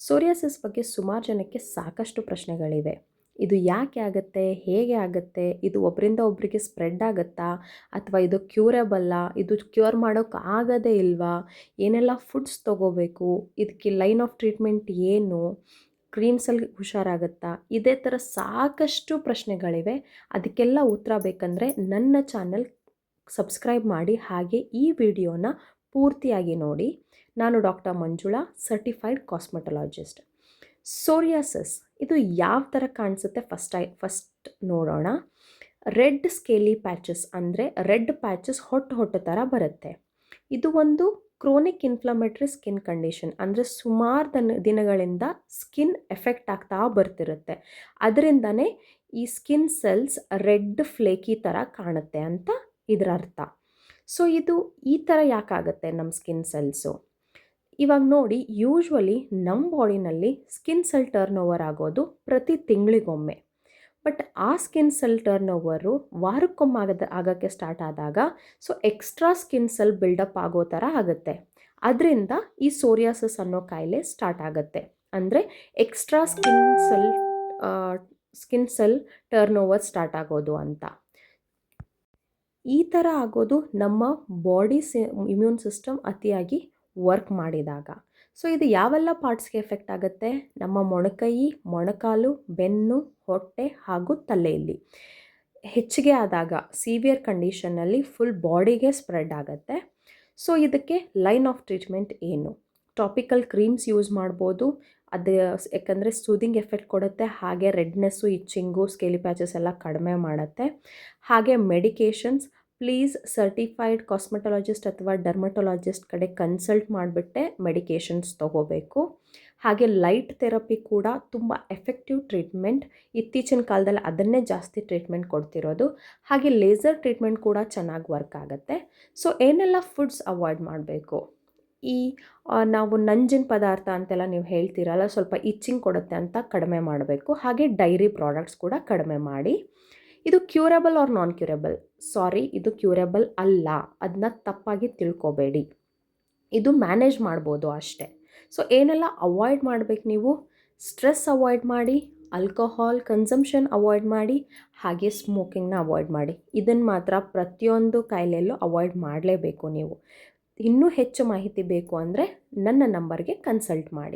Psoriasis ಬಗ್ಗೆ ಸುಮಾರು ಜನಕ್ಕೆ ಸಾಕಷ್ಟು ಪ್ರಶ್ನೆಗಳಿವೆ. ಇದು ಯಾಕೆ ಆಗುತ್ತೆ? ಹೇಗೆ ಆಗುತ್ತೆ? ಇದು ಒಬ್ಬರಿಂದ ಒಬ್ಬರಿಗೆ ಸ್ಪ್ರೆಡ್ ಆಗುತ್ತಾ? ಅಥವಾ ಇದು ಕ್ಯೂರಬಲ್ಲ ಇದು ಕ್ಯೂರ್ ಮಾಡೋಕೆ ಆಗದೇ ಇಲ್ವಾ? ಏನೆಲ್ಲ ಫುಡ್ಸ್ ತೊಗೋಬೇಕು? ಇದಕ್ಕೆ ಲೈನ್ ಆಫ್ ಟ್ರೀಟ್ಮೆಂಟ್ ಏನು? ಕ್ರೀಮ್ಸಲ್ಲಿ ಹುಷಾರಾಗುತ್ತಾ? ಇದೇ ಥರ ಸಾಕಷ್ಟು ಪ್ರಶ್ನೆಗಳಿವೆ. ಅದಕ್ಕೆಲ್ಲ ಉತ್ತರ ಬೇಕಂದರೆ ನನ್ನ ಚಾನಲ್ ಸಬ್ಸ್ಕ್ರೈಬ್ ಮಾಡಿ ಹಾಗೆ ಈ ವಿಡಿಯೋನ ಪೂರ್ತಿಯಾಗಿ ನೋಡಿ, ನಾನು doctor Manjula certified cosmetologist psoriasis ಇದು ಯಾವ ಥರ ಕಾಣಿಸುತ್ತೆ ಫಸ್ಟ್ ಫಸ್ಟ್ ನೋಡೋಣ. ರೆಡ್ ಸ್ಕೇಲಿ ಪ್ಯಾಚಸ್ ಅಂದರೆ ರೆಡ್ ಪ್ಯಾಚಸ್ ಹೊಟ್ಟು ಹೊಟ್ಟು ಥರ ಬರುತ್ತೆ. ಇದು ಒಂದು ಕ್ರೋನಿಕ್ ಇನ್ಫ್ಲಮೇಟ್ರಿ ಸ್ಕಿನ್ ಕಂಡೀಷನ್ ಅಂದರೆ ಸುಮಾರು ದನ, ದಿನಗಳಿಂದ ಸ್ಕಿನ್ ಎಫೆಕ್ಟ್ ಆಗ್ತಾ ಬರ್ತಿರುತ್ತೆ. ಅದರಿಂದನೇ ಈ ಸ್ಕಿನ್ ಸೆಲ್ಸ್ ರೆಡ್ ಫ್ಲೇಕಿ ಥರ ಕಾಣುತ್ತೆ ಅಂತ ಇದರ ಅರ್ಥ ಸೊ ಇದು ಈ ಥರ ಯಾಕಾಗುತ್ತೆ ನಮ್ಮ ಸ್ಕಿನ್ ಸೆಲ್ಸು ಇವಾಗ ನೋಡಿ ಯೂಶ್ವಲಿ ನಮ್ಮ ಬಾಡಿನಲ್ಲಿ ಸ್ಕಿನ್ ಸೆಲ್ ಟರ್ನ್ ಓವರ್ ಆಗೋದು ಪ್ರತಿ ತಿಂಗಳಿಗೊಮ್ಮೆ. ಬಟ್ ಆ ಸ್ಕಿನ್ ಸೆಲ್ ಟರ್ನ್ ಓವರು ವಾರಕ್ಕೊಮ್ಮೆ ಆಗದ, ಆಗೋಕ್ಕೆ ಸ್ಟಾರ್ಟ್ ಆದಾಗ so extra skin cell buildup ಆಗೋ ಥರ ಆಗುತ್ತೆ. ಅದರಿಂದ ಈ ಸೋರಿಯಾಸಸ್ ಅನ್ನೋ ಕಾಯಿಲೆ ಸ್ಟಾರ್ಟ್ ಆಗುತ್ತೆ. ಅಂದರೆ extra skin cell skin cell turn over start ಆಗೋದು ಅಂತ. ಈ ಥರ ಆಗೋದು ನಮ್ಮ ಬಾಡಿ ಸಿ, ಇಮ್ಯೂನ್ ಸಿಸ್ಟಮ್ ಅತಿಯಾಗಿ ವರ್ಕ್ ಮಾಡಿದಾಗ. ಸೊ, ಇದು ಯಾವೆಲ್ಲ ಪಾರ್ಟ್ಸ್ಗೆ ಎಫೆಕ್ಟ್ ಆಗುತ್ತೆ? ನಮ್ಮ ಮೊಣಕೈ, ಮೊಣಕಾಲು, ಬೆನ್ನು, ಹೊಟ್ಟೆ ಹಾಗೂ ತಲೆಯಲ್ಲಿ. ಹೆಚ್ಚಿಗೆ ಆದಾಗ ಸಿವಿಯರ್ ಕಂಡೀಷನ್ನಲ್ಲಿ ಫುಲ್ ಬಾಡಿಗೆ ಸ್ಪ್ರೆಡ್ ಆಗುತ್ತೆ. ಸೊ, ಇದಕ್ಕೆ ಲೈನ್ ಆಫ್ ಟ್ರೀಟ್ಮೆಂಟ್ ಏನು? ಟಾಪಿಕಲ್ ಕ್ರೀಮ್ಸ್ ಯೂಸ್ ಮಾಡ್ಬೋದು ಅದು ಯಾಕಂದರೆ ಸೂದಿಂಗ್ ಎಫೆಕ್ಟ್ ಕೊಡುತ್ತೆ, ಹಾಗೆ ರೆಡ್ನೆಸ್ಸು, ಇಚ್ಚಿಂಗು, ಸ್ಕೇಲಿ ಪ್ಯಾಚಸ್ ಎಲ್ಲ ಕಡಿಮೆ ಮಾಡುತ್ತೆ. ಹಾಗೆ ಮೆಡಿಕೇಷನ್ಸ್, ಪ್ಲೀಸ್ ಸರ್ಟಿಫೈಡ್ ಕಾಸ್ಮೆಟೊಲಾಜಿಸ್ಟ್ ಅಥವಾ ಡರ್ಮಟೊಲಾಜಿಸ್ಟ್ ಕಡೆ ಕನ್ಸಲ್ಟ್ ಮಾಡಿಬಿಟ್ಟೆ ಮೆಡಿಕೇಷನ್ಸ್ ತೊಗೋಬೇಕು. ಹಾಗೆ ಲೈಟ್ ಥೆರಪಿ ಕೂಡ ತುಂಬ ಎಫೆಕ್ಟಿವ್ ಟ್ರೀಟ್ಮೆಂಟ್. ಇತ್ತೀಚಿನ ಕಾಲದಲ್ಲಿ ಅದನ್ನೇ ಜಾಸ್ತಿ ಟ್ರೀಟ್ಮೆಂಟ್ ಕೊಡ್ತಿರೋದು. ಹಾಗೆ ಲೇಸರ್ ಟ್ರೀಟ್ಮೆಂಟ್ ಕೂಡ ಚೆನ್ನಾಗಿ ವರ್ಕ್ ಆಗುತ್ತೆ. ಸೊ ಏನೆಲ್ಲ ಫುಡ್ಸ್ ಅವಾಯ್ಡ್ ಮಾಡಬೇಕು? ಈ ನಾವು ನಂಜಿನ ಪದಾರ್ಥ ಅಂತೆಲ್ಲ ನೀವು ಹೇಳ್ತೀರಲ್ಲ, ಸ್ವಲ್ಪ ಇಚ್ಚಿಂಗ್ ಕೊಡುತ್ತೆ ಅಂತ ಕಡಿಮೆ ಮಾಡಬೇಕು. ಹಾಗೆ ಡೈರಿ ಪ್ರಾಡಕ್ಟ್ಸ್ ಕೂಡ ಕಡಿಮೆ ಮಾಡಿ. ಇದು curable or non curable sorry ಇದು ಕ್ಯೂರಬಲ್ ಅಲ್ಲ. ಅದನ್ನ ತಪ್ಪಾಗಿ ತಿಳ್ಕೊಬೇಡಿ. ಇದು ಮ್ಯಾನೇಜ್ ಮಾಡ್ಬೋದು ಅಷ್ಟೇ. ಸೊ ಏನೆಲ್ಲ ಅವಾಯ್ಡ್ ಮಾಡಬೇಕು ನೀವು? ಸ್ಟ್ರೆಸ್ ಅವಾಯ್ಡ್ ಮಾಡಿ ಆಲ್ಕೋಹಾಲ್ ಕನ್ಸಂಪ್ಷನ್ ಅವಾಯ್ಡ್ ಮಾಡಿ, ಹಾಗೆ ಸ್ಮೋಕಿಂಗ್ನ ಅವಾಯ್ಡ್ ಮಾಡಿ. ಇದನ್ನು ಮಾತ್ರ ಪ್ರತಿಯೊಂದು ಕಾಯಿಲೆಯಲ್ಲೂ ಅವಾಯ್ಡ್ ಮಾಡಲೇಬೇಕು ನೀವು. ಇನ್ನೂ ಹೆಚ್ಚು ಮಾಹಿತಿ ಬೇಕು ಅಂದರೆ ನನ್ನ ನಂಬರ್ಗೆ ಕನ್ಸಲ್ಟ್ ಮಾಡಿ.